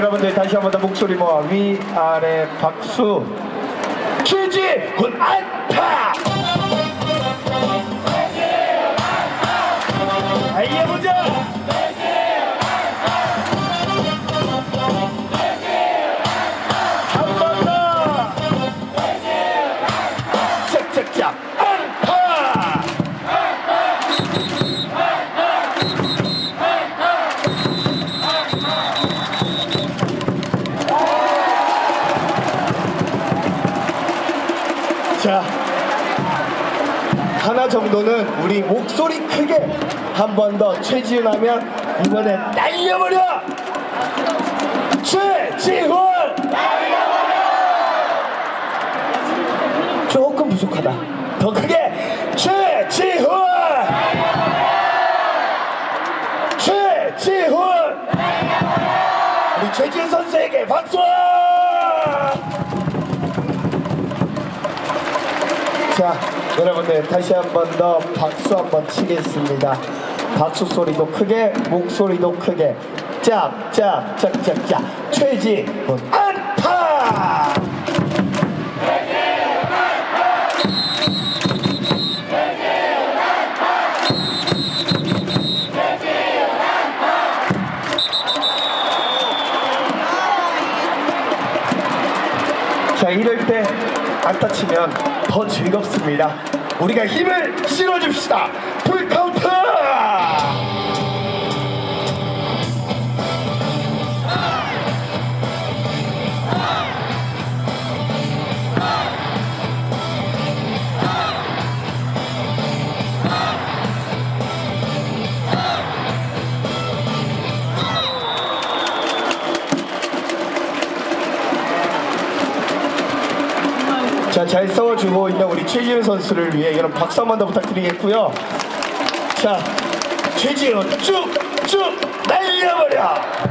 다시 한 번 더 목소리 모아 위아래 박수. 최지 군 안타! 알려보자 자, 하나 정도는 우리 목소리 크게 한 번 더 최지훈 하면 이번에 날려버려! 최지훈! 조금 부족하다. 더 크게! 최지훈! 최지훈! 우리 최지훈 선수에게 박수! 자, 여러분들 다시 한 번 더 박수 한 번 치겠습니다. 박수 소리도 크게, 목소리도 크게. 짝, 짝, 짝, 짝, 짝. 최지훈 안타! 자, 이럴 때 안타 치면 더 즐겁습니다. 우리가 힘을 실어줍시다. 풀카운트! 자, 잘 싸워주고 있는 우리 최지훈 선수를 위해 여러분 박수 한 번 더 부탁드리겠고요. 자, 최지훈 쭉쭉 날려버려!